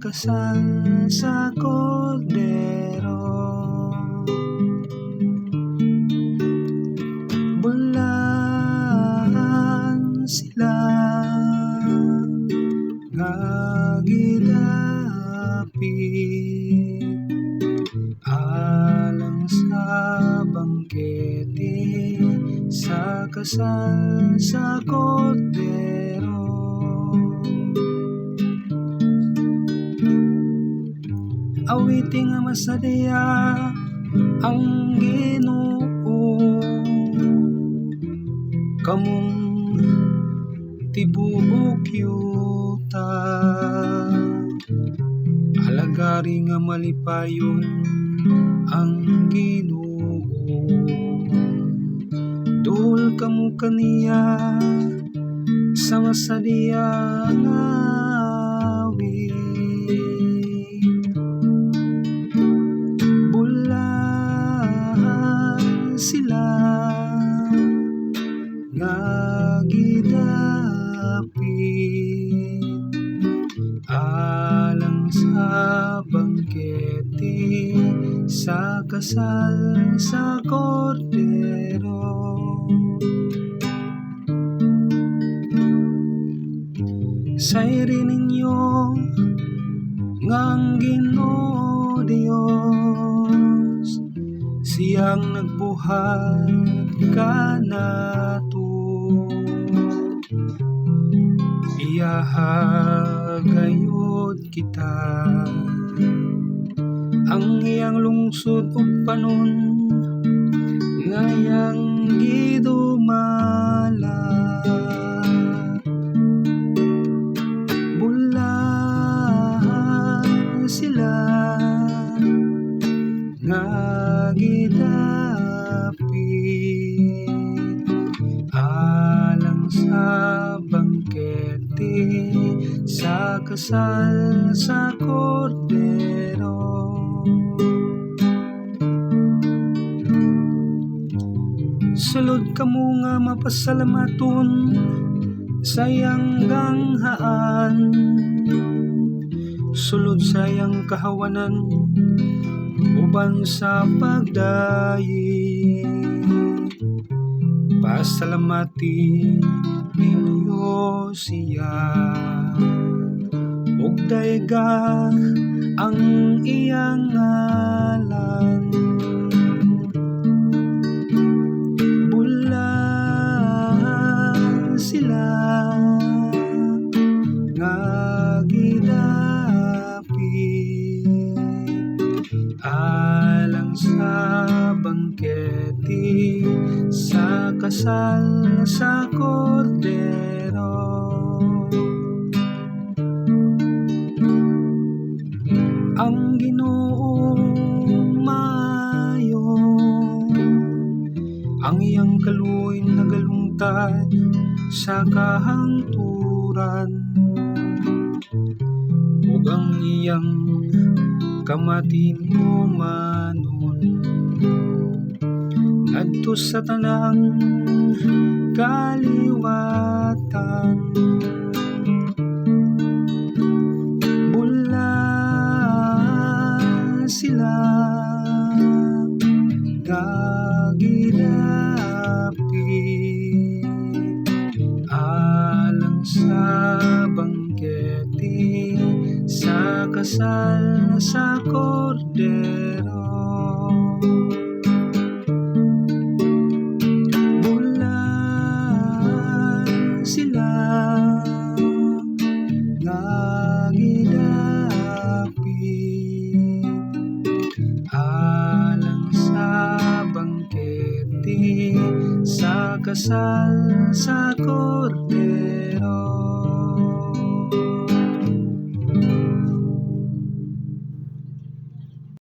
kasal sa kordero. Bulan sila nga gidapit alang sa bangkete sa kasal sa kordero awiting nga masadaya ang Ginoo. Kamong tibuok yuta. Alagari nga malipayon ang Ginoo. Dul kamo kaniya sa masadiya nga alang sa bangkete sa kasal sa kordero. Sa ninyo ngang Ginoo Dios siyang nagbuhat ka nato iyahagayod kita. Ang iyang lungsod ug panon ngayang kasal sa kordero sulod kamo nga mapasalamaton sayang ganghaan sulod sayang kahawanan uban sa pagdayi. Pasalamati ninyo siya ug dayga ang iyang ngalan. Bulan sila nga gidapit alang sa bangkete sa kasal sa kordero ang iyang kaluoy nagalungtad sa kahangturan ug ang iyang kamatin manon. Ngadto sa tanang kaliwatan sa kasal sa kordero. Bulan sila gagidapit alang sa bangkete sa kasal sa kordero